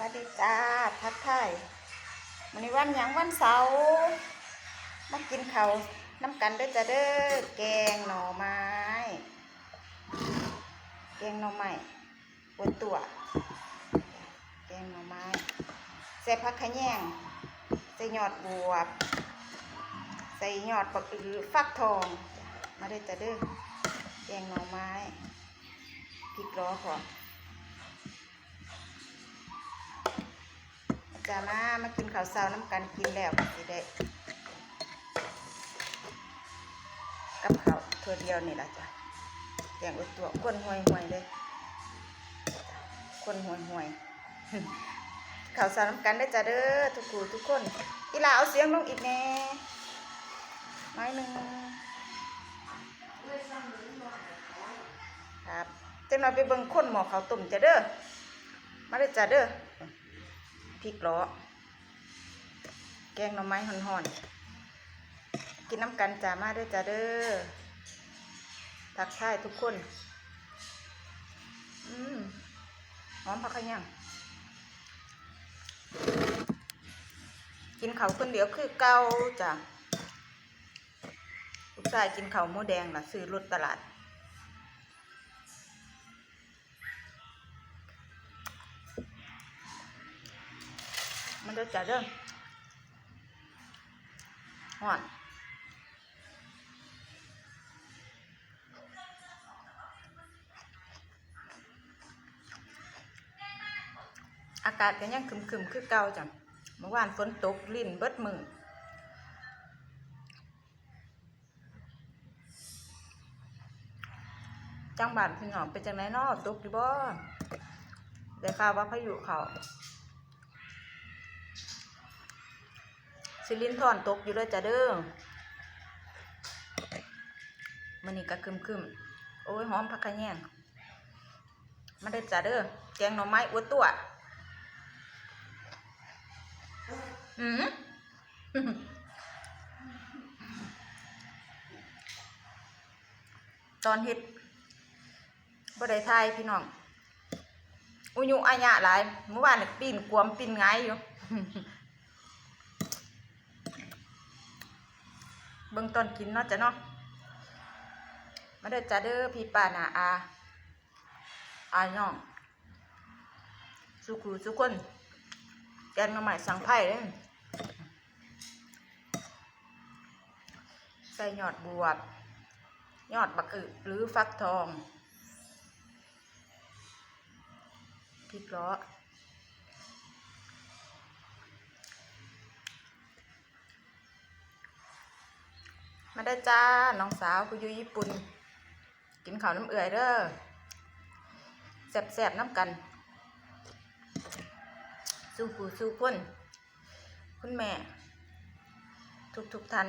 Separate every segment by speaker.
Speaker 1: วัสดีจ้าทักทายวันนี้วันหยังวันเสาร์มากินเขาวน้ำกันเด้อจ้าเด้อแกงหน่อไม้ แกงหน่อไม้บนตัว แกงหน่อไม้ใส่ผักขะแยงใส่ยอดบวบใส่ยอดปักอือฟักทอง มาเด้อจ้าเด้อแกงหน่อไม้พริกล้อก่อ จะมามากินข้าวเช้าน้ำกันกินแล้วก็สิได้กับข้าวถ้วเดียวนี่ละจ้ะแกงอุดตัวคนห่วยห่วยเลยคนห่วยห่วยข้าวเช้าน้ำกันได้จ้ะเด้อทุกคู่ทุกคนอีหลาเอาเสียงลงอีกแน่น้อยหนึ่งครับจังเราไปเบิ่งคนหมอเขาวต้มจ้ะเด้อมาเลยจ้ะเด้อ พริกล้อ แกงหน่อไม้ห่อนๆ กินน้ำกันจ้ามาด้วยจ้าเด้อทักทายทุกคน อืมหอมผักขยังกินเขาคนเดียวคือเก่าจ้ะลูกชายกินเขาหมูแดงล่ะซื้อรถตลาด มันจะจัดเด้อหอนอากาศก็ยังคึมๆคือเก่าจังเมื่อวานฝนตกลิ่นเบิดมือจังบานพี่น้องเป็นจังไหนนาะตกอยู่บ่ได้ข่าวว่าพายุเขา สิลินทอนตกอยู่เลยจ้ะเด้อมันนี่ก็คึมคึมๆโอ้ยหอมผักขะแยงมาได้จ้ะเด้อแกงหน่อไม้อวดตัวอืมตอนเฮ็ดบ่ได้ทายพี่น้องอุยุอาญะหลายเมื่อวานนี่ปีนกวมปีนหงอยู่ เบิ่งต้นกินเนาะจ้ะเนาะมาเด้อจ้าเด้อพี่ป้านาอาอาน้องสุขูสุกคนแกงหน่อไม้สังไผ่เด้อใส่ยอดบวบยอดบักอึหรือฟักทองพริกล้อ มาได้จ้า น้องสาวกูอยู่ญี่ปุ่น กินข้าวน้ำเอื่อยเด้อแสบๆน้ำกัน สู้ผู้สู้คนคุณแม่ ทุกทุกท่าน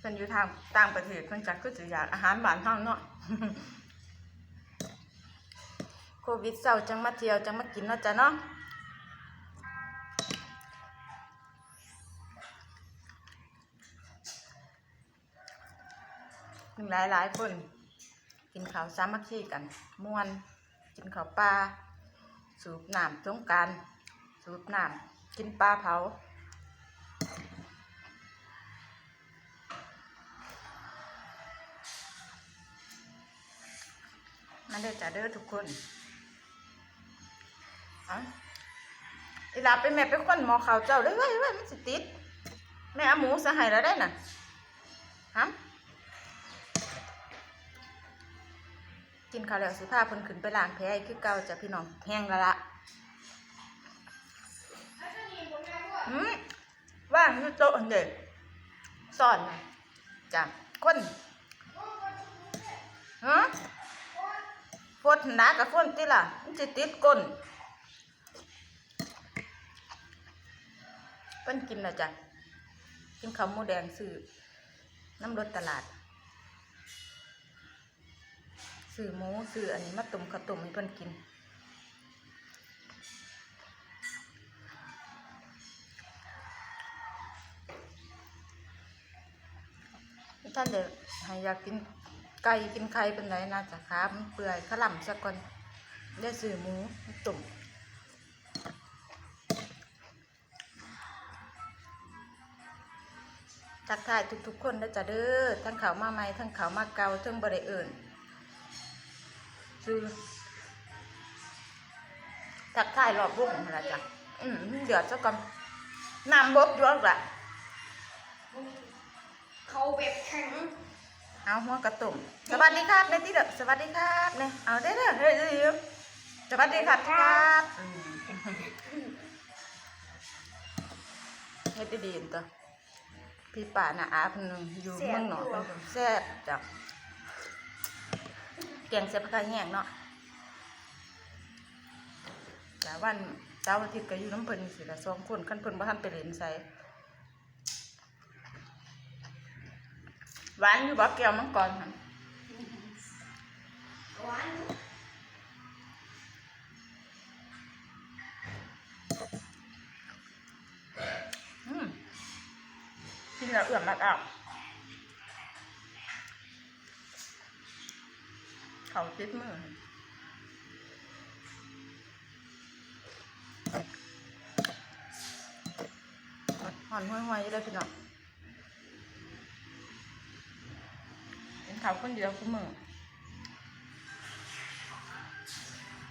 Speaker 1: เป็นอยู่ทางต่างประเทศเพิ่นจักก็จะอยากอาหารบ้านเฮาเนาะ โควิดเศร้าจังมาเที่ยวจังมากินเนาะจ้ะเนาะหนึ่งหลายหลายคน กินข้าวสามัคคีกันม่วน กินข้าวปลาสูบน้ำสงการสูบน้ำกินปลาเผามาเด้อจ้าเด้อทุกคน เอาอีหลาเป็นแม่เป็นคนหมอข่าวเจ้าเลยเว้ยเว้ยมันสิติด แม่เอาหมูสะให้แล้วได้น่ะฮะกินข้าวแล้วสิพาเพิ่นขึ้นไปล้างแผลคือเก่าจ้ะพี่น้องแห้งแล้วละอืมว่างอยู่โต๊ะอันเด็กสอนนะจ้ะคนฮะฟดหนากับฝนติล่ะมันจะติดก้น เพิ่นกินนะจ้ะกินข้าวหมูแดงซื้อน้ำรถตลาดซื้อหมูซื้ออันนี้มาต้มข้าวต้มให้เพิ่นกินท่านเดี๋ยวให้อยากกินไก่กินไข่เป็นไรน่าจะค้ามันเปื่อยขาวหล่ำสักก่อนได้ซื้อหมูตุ่ม ทักทายทุกๆ คนนะจ๊ะเด้อทั้งเขามาใหม่ทั้งเขามาเก่าทั้งบริเอิญซื้อทักทายรอบวงนั่นละจ้ะอืมเดือดสักก่อนน้ำบกยวกละ
Speaker 2: เขาแบบแข็ง
Speaker 1: เอาหัวกระตุ่มสวัสดีครับในที่เด้อสวัสดีครับเนี่ยเอาได้อเด้อเฮ้ยเฮ้ยเฮ้ยสวัสดีครับครับอืมเฮ็ดดีๆตัว พี่ป่าน่ะอาเพิ่นอยู่เมืองหนอกเพิ่นก็แซ่บจ้ะแกงเสียบกระแห้งเนาะแต่วันเสาร์อาทิตย์ก็อยู่น้ำเพิ่นสิละสองคนคันเพิ่นบ่ทันไปเล่นไสหวานอยู่บ่แก้วมังกรหั่น
Speaker 2: หวาน
Speaker 1: กินแล้วเอื่อมมากอะเขาติดมือหอนห้วยๆเลยพี่น้องเป็นเขาคนเดียวกูมือ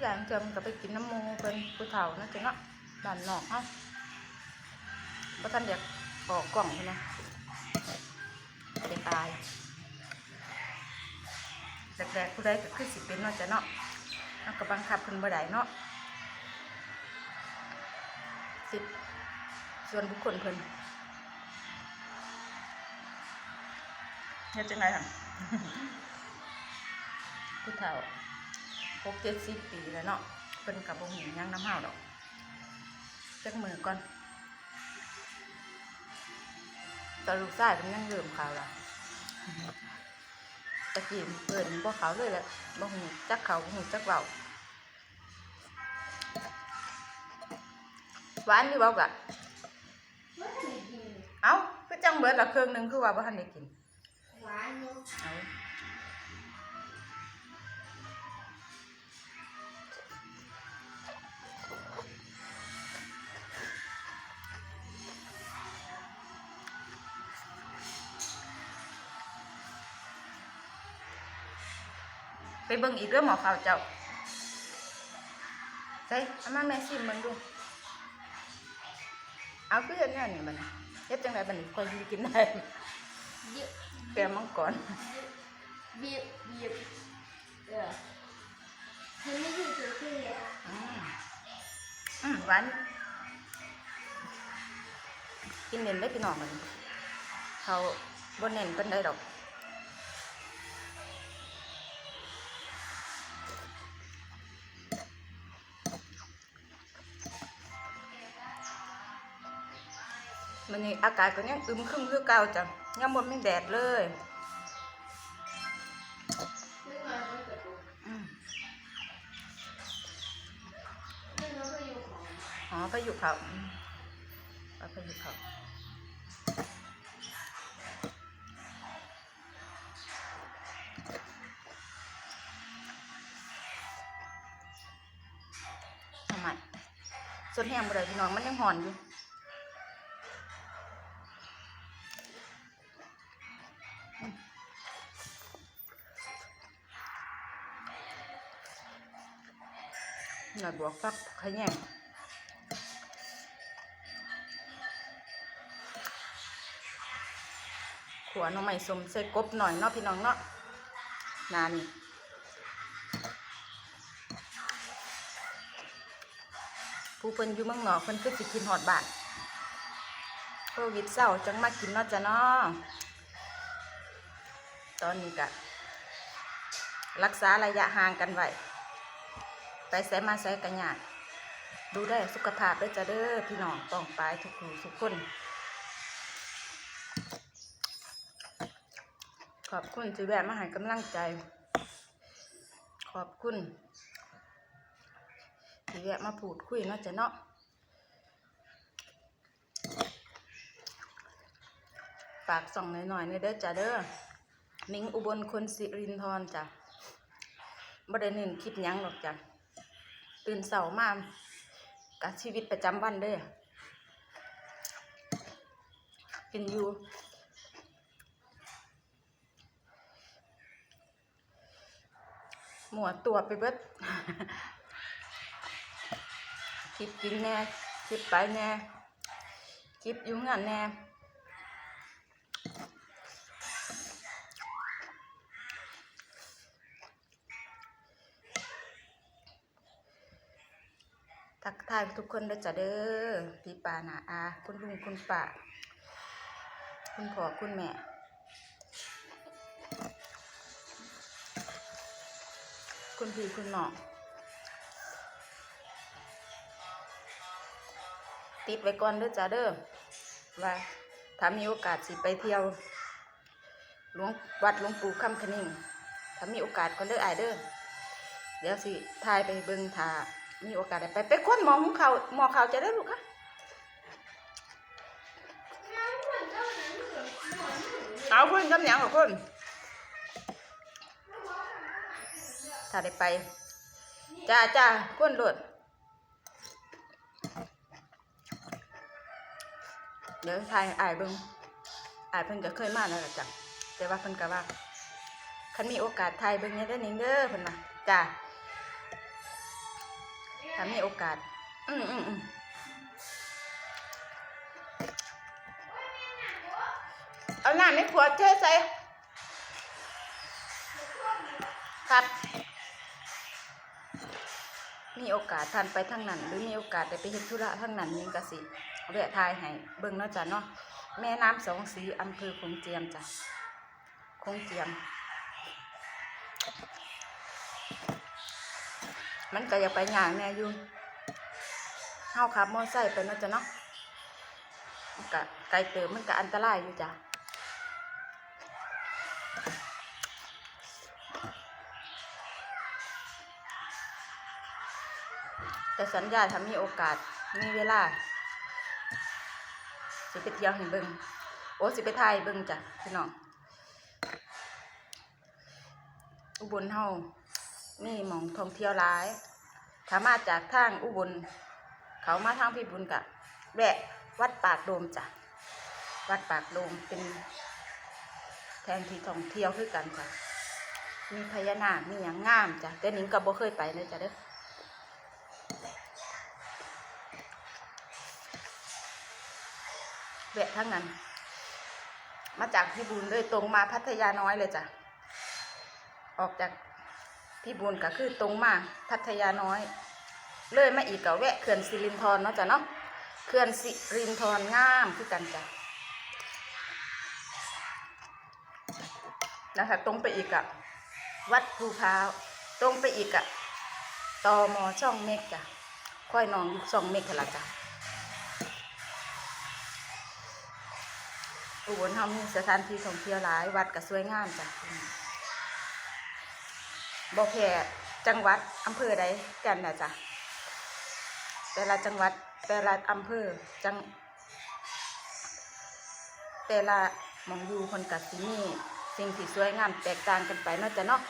Speaker 1: อย่างเจอมนก็ไปกินน้ำมูเป็นผู้เฒ่านะจ๊ะเนาะบ้านนอกเอ้าบ่ท่านอยากออกกล่องใช่ไหม ตายแรกๆผู้ใดก็คือสิเป็นเนาะจ้ะเนาะเอาก็บังคับเพิ่นบ่ได้เนาะสิทธิ์ส่วนบุคคลเพิ่นเฮ็ดจังไงหั่นผู้เฒ่าหกเจ็ดสิบปีแล้วเนาะเพิ่นกับบ่หูหยังน้ำห้าวดอกจักมือก่อนตอนลูกชายเป็นยังเริ่มขาวละ ตะกี้เปิดบ่ขาวเลยแหละบ่หูจักเขาบ่หูจักเบาหวานอยู่บ่กะ
Speaker 2: ไม่ได้กิน
Speaker 1: เอ้าคือจังเบิดละเครื่องหนึงคือว่าบ่ทันได้กิน
Speaker 2: หวานอยู่
Speaker 1: เอา เบิ่งอีกเรื่องหมอข่าวเจ้าใส่เอามาแม่ชิมเบิ่งดูเอาคือเฮ็ดแนวนี้บัดนี้เฮ็ดจังไดบัดนี้ค่อยสิกินได้
Speaker 2: เบียบ
Speaker 1: แปลมังกร
Speaker 2: เบียบเบียบเออฉันไม่อยู่เฉยๆเลย
Speaker 1: อืมอืมหวานกินเน้นได้พี่น้องมันเขาบนเน้นเป็นได้ดอก มันนี่อากาศก็ยังอึมครึมคือเก่าจ้ะยังบนไม่แดดเลยอ๋
Speaker 2: อ
Speaker 1: ไปอยู่เขาไปอยู่เขาทำไมส่วนแห้งบ่ได้พี่น้องมันยังหอนอยู่ หน่อยบวกฟักขยงขวหน้องใหม่สมใส่กบหน่อยเนาะพี่น้องเนาะนานี่ผู้เพิ่นอยู่เมืองนอกเพิ่นคือสิกินหอดบาทโควิดเศร้าจังมากินเนาะจ้ะเนาะตอนนี้กะรักษาระยะห่างกันไว้ ไปใส่มาใส่กันยากดูได้สุขภาพด้วยจ้ะเด้อพี่น้องต้องไปทุกคนทุกคน ขอบคุณที่แวะมาให้กำลังใจ ขอบคุณที่แวะมาพูดคุยเนาะจ้ะเนาะฝากส่องหน่อยๆในอยเด้อจ้ะเด้อมิงอุบลคนสิรินทร์จ้ะบ่ได้เน้นคลิปยั้งหรอกจ้ะ ตื่นเสาร์มากับชีวิตประจำวันเด้อกินอยู่หมวตัวไปเบิดคลิปกินแน่คลิปไปแน่คลิปอยุ่งงานแน่ ทักทายทุกคนด้วยจ้ะเด้อพี่ปานาอา คุณลุงคุณป้าคุณพ่อคุณแม่คุณพี่คุณน้องติดไว้ก่อนเด้อจ้ะเด้อว่าถ้ามีโอกาสสิไปเที่ยวหลวงวัดหลวงปู่คำคนิ่งถ้ามีโอกาสก็เด้ออายเด้อเดี๋ยวสิทายไปเบิ่งถ้า มีโอกาสได้ไปไปค้นหมองของเขาหมอเขาจะได้อลูกค่ะเอาคุณกำยังของคุณถ้าได้ไปจ้าจ้าคุณหลดเดี๋ยวทายอายเบิงอายเพิ่นก็เคยมาแล้วจ้ะแต่ว่าเพิ่นก็ว่าคันมีโอกาสทายเบิ่งเนี่ยได้อนิงเด้อเพิ่นว่าจ้า ถ้ามีโอกาส อืมอืมอืมเอาน้ำในขวดเทใส่ครับ มีโอกาสทานไปทางนั้น หรือมีโอกาสได้ไปเฮ็ดธุระทางนั้นยิงกะสิเแวะทายให้เบิ่งเนาะจ้ะเนาะแม่น้ำสองสีอำเภอคงเจียมจ้ะคงเจียม มันก็อยากไปย่างแน่อยู่เฮาขับมอไซค์ไปเนาะจ้ะเนาะมันก็ไกลเติมมันก็อันตรายอยู่จ้ะแต่สัญญาถ้ามีโอกาสมีเวลา สิไปเที่ยวให้เบิ่งโอ้สิไปถ่ายเบิ่งจ้ะพี่น้องอุบลเฮา นี่หมองท่องเที่ยวหลายถ้ามาจากทางอุบล เขามาทางพี่บุญกะแวะวัดปากโดมจ้ะ วัดปากโดมเป็นแทนที่ท่องเที่ยวคือกันจ้ะ มีพญานาค มีอย่างงามจ้ะแต่หนิงก็บ่เคยไปเลยจ้ะเด้อแวะทั้งนั้น มาจากพี่บุญเลยตรงมาพัทยาน้อยเลยจ้ะ ออกจาก พี่บุญก็คือตรงมาพัทยาน้อย เลยมาอีกก็แวะเขื่อนสิรินธรเนาะจ้ะเนาะเขื่อนสิรินธรงามคือกันจ้ะนะคะตรงไปอีกอะวัดภูพร้าวตรงไปอีกอะตอมอช่องเมกจ้ะค่อยนองช่องเมกกันละจ้ะอุบลเฮามีสถานที่ท่องเที่ยวหลายวัดก็สวยงามจ้ะ บ่แพ้จังหวัดอำเภอใดกันนะจ้ะแต่ละจังหวัดแต่ละอำเภอจัง แต่ละมองอยู่คนกัดสิมีสิ่งที่สวยงามแตกต่างกันไปนาะจ้ะเนาะ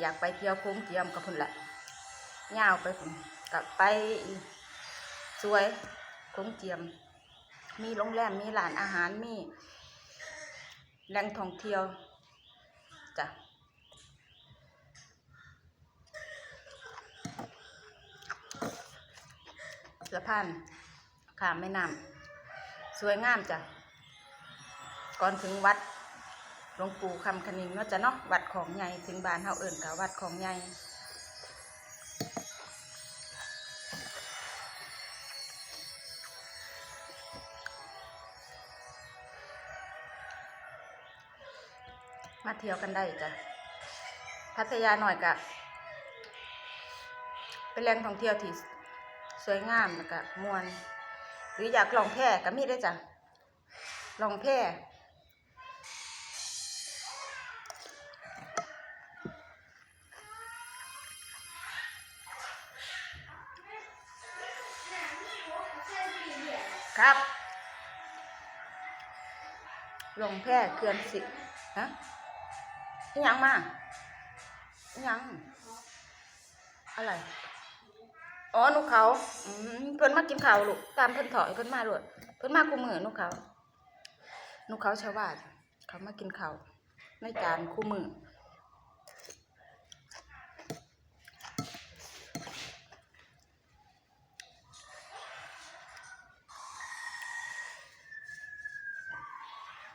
Speaker 1: อยากไปเที่ยวโค้งเจียมกับพุ่นแหละย่าวไปพุ่นกับไป สวยค้งเจียม มีโรงแรม มีร้านอาหาร มีแหล่งท่องเที่ยวจ้ะสะพานข้ามแม่น้ำสวยงามจ้ะ ก่อนถึงวัดหลวงปู่คำคณิงเนาะจ้ะเนาะวัดของใหญ่ถึงบ้านเฮาเอิ่นกับวัดของใหญ่าเที่ยวกันได้จ้ะพัทยาหน่อยกะเป็นแหล่งท่องเที่ยวที่สวยงามแล้วก็มวน หรืออยากลองแพร่ก็มีได้จ้ะลองแพร่ครับลงแพร่เคลื่อนสิฮะ อิหยังมาอิหยังอะไรอ๋อนกเขาเพิ่นมากินข้าวลูกตามเพิ่นถอยเพิ่นมาลูกเพิ่นมาคู่มือนกเขานกเขาชาวบ้านเขามากินข้าวในจานคู่มือ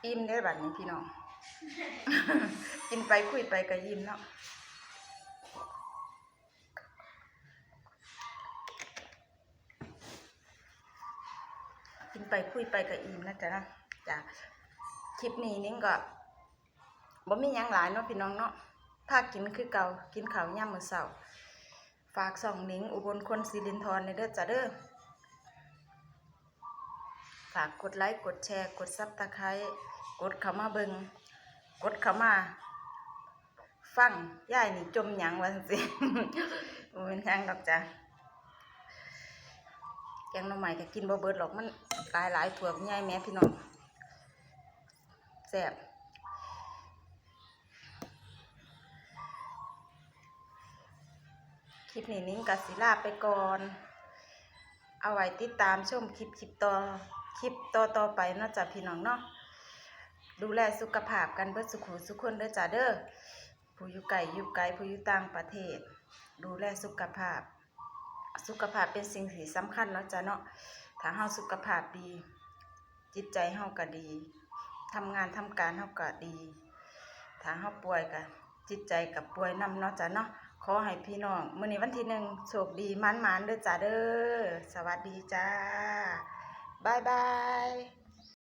Speaker 1: อิ่มได้บัดนี้พี่น้อง กินไปคุยไปก็ยิ้มเนาะกินไปคุยไปก็อิ่มนะจ๊ะนะจ้ะคลิปนี้นิ้งก็บ่มียังหลายเนาะพี่น้องเนาะถ้ากินคือเก่ากินข้าวยามมื้อเช้าฝากส่องนิ้งอุบลคนศิรินทรในเด้อจ้ะเด้อฝากกดไลค์กดแชร์ กดซับตะไคร้กดเข้ามาเบิง กดเข้ามา ฟังย่ายนี่จมหยังว่าจังซี่บ่เป็นหยังดอกจ้ะแกงหน่อไม้ก็กินบ่เบิดหรอกมันหลายหลายถั่วใหญ่แม่พี่น้องแซ่บคลิปนี้นิ้งกับศิลาไปก่อน เอาไว้ติดตามชมคลิปคลิปต่อคลิปต่อต่อไปนาะจ้ะพี่น้องเนาะ ดูแลสุขภาพกันเบิดสุขุสุขคนเด้อจ้ะเด้อผู้อยู่ไกลอยู่ไกลผู้อยู่ต่างประเทศ ดูแลสุขภาพ สุขภาพเป็นสิ่งที่สำคัญเนาะจ้ะเนาะถ้าเฮาสุขภาพดี จิตใจเฮาก็ดีทำงานทำการเฮาก็ดี ถ้าเฮาป่วยก็จิตใจก็ป่วยนํเนาะจ้ะเนาะขอให้พี่น้องมื้อนี้วันที่หนึ่งโชคดีมันๆเด้อจ้าเด้อสวัสดีจ้าบายบาย